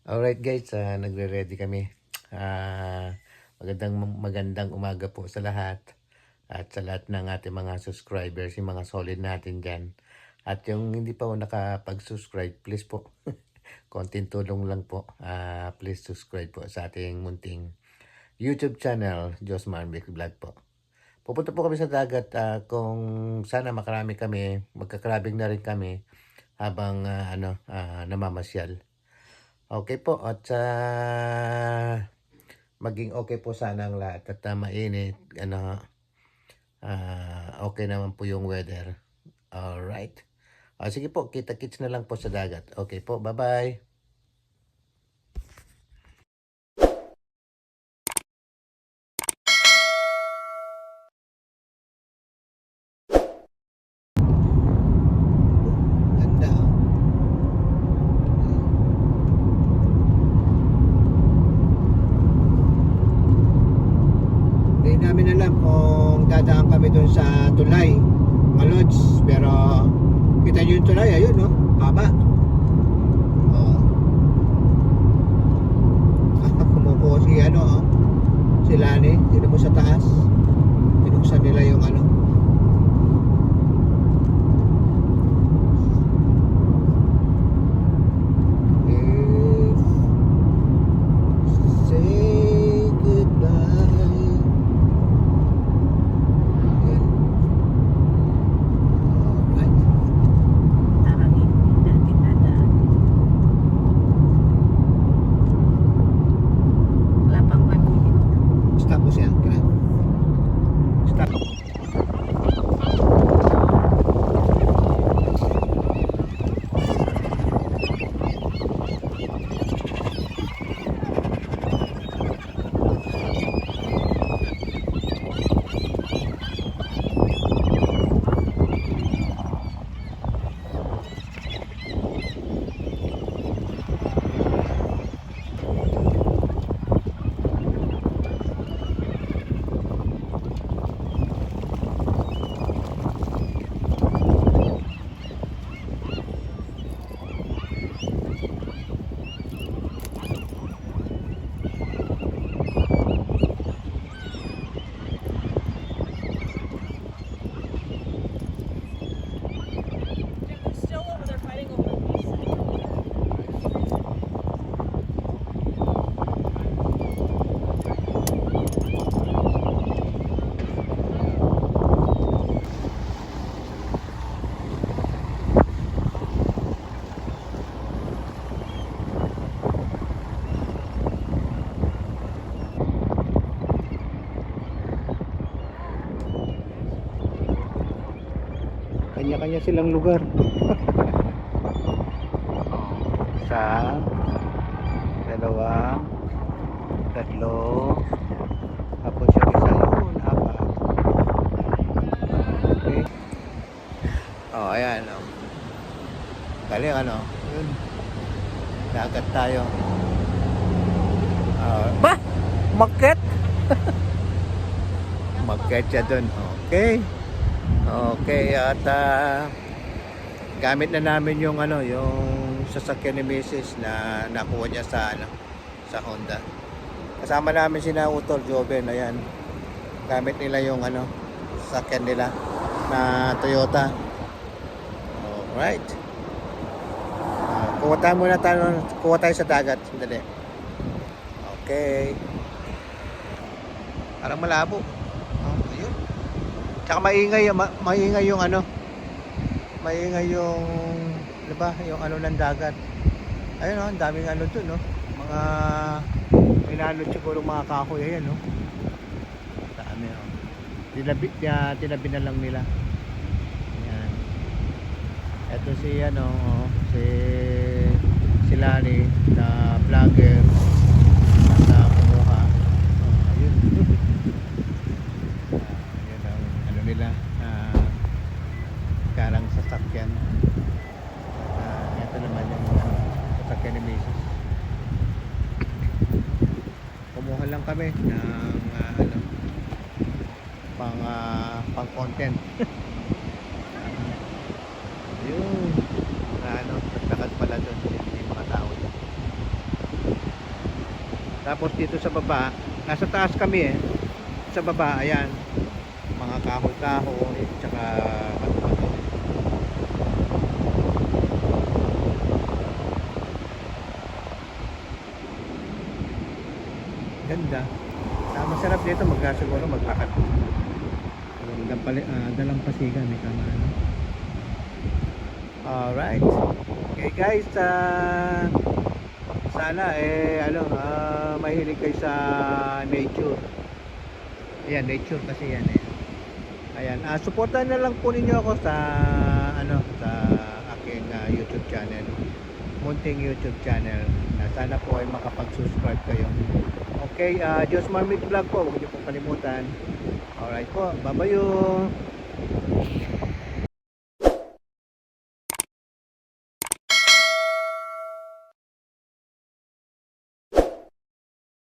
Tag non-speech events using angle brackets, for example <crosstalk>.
Alright guys, ah, nagre-ready kami. Ah, magandang magandang umaga po sa lahat at sa lahat ng ating mga subscribers, yung mga solid natin dyan. At yung hindi pa po nakapag-subscribe, please po, <laughs> konting tulong lang po. Ah, please subscribe po sa ating munting YouTube channel, Diyos Marvick Vlog po. Pupunta po kami sa dagat ah, kung sana makarami kami, magkakrabing na rin kami habang ah, ano ah, namamasyal. Okay po at sa maging okay po sana ang lahat at ah, mainit ano ah, okay naman po yung weather. Alright. Ah, sige po, kita-kits na lang po sa dagat. Okay po, bye-bye. Ganda. Hindi namin alam kung dadaan kami doon sa tulay, mga lods. Pero kita nyo yung tulay, ayun no, baba. Oh. <laughs> Kumukuha si ano, oh. si Lani, sino mo sa taas. Pinuksan nila yung ano. Kanya-kanya silang lugar. <laughs> Isa, dalawa, tatlo, tapos yung isa yun, apat. Okay. Oh, ayan. Oh. Galing ano? Yun. Dagat tayo. Oh, ba? Market? Market siya dun. Okay. Okay, at ah, gamit na namin yung ano, yung sasakyan ni Mrs. na nakuha niya sa ano, sa Honda. Kasama namin si Utol Joven, ayan. Gamit nila yung ano, sasakyan nila na Toyota. Alright. Uh, kuha tayo muna tayo, kuha tayo sa dagat. Sandali. Okay. Parang malabo. Oh. Tsaka maingay, ma- maingay yung ano, maingay yung, di ba, yung ano ng dagat. Ayun oh, ang daming ano dun, no? Mga, may nalot siguro mga kahoy, ayan, no? Dami, oh. Tinabi, ya, tinabi na lang nila. Ayan. Ito si, ano, oh, si, si Lani, na vlogger, na kumuha. Oh, ayun. Ah, yun ang ano nila ah, karang sasakyan Ah, ito naman yung ano, sasakyan ni kumuha lang kami ng ah, ano pang ah, pang content <laughs> yun ano nagtakad pala doon hindi mga tao Tapos dito sa baba, nasa taas kami eh. Sa baba, ayan. Mga kahoy-kahoy, tsaka bato-bato. Ganda. Ah, masarap dito magka siguro magkakat. Dalang, pali, ah, dalang pasigan, may kama ano. Alright. Okay guys, ah, sana eh ano, ah, mahilig kayo sa nature. Ayan, nature kasi yan eh. Ayan, ah, supportan na lang po ninyo ako sa ano, sa aking ah, YouTube channel. Munting YouTube channel. Na sana po ay makapag-subscribe kayo. Okay, uh, Diyos Marmit Vlog po, huwag niyo pong kalimutan. Alright po, babayo.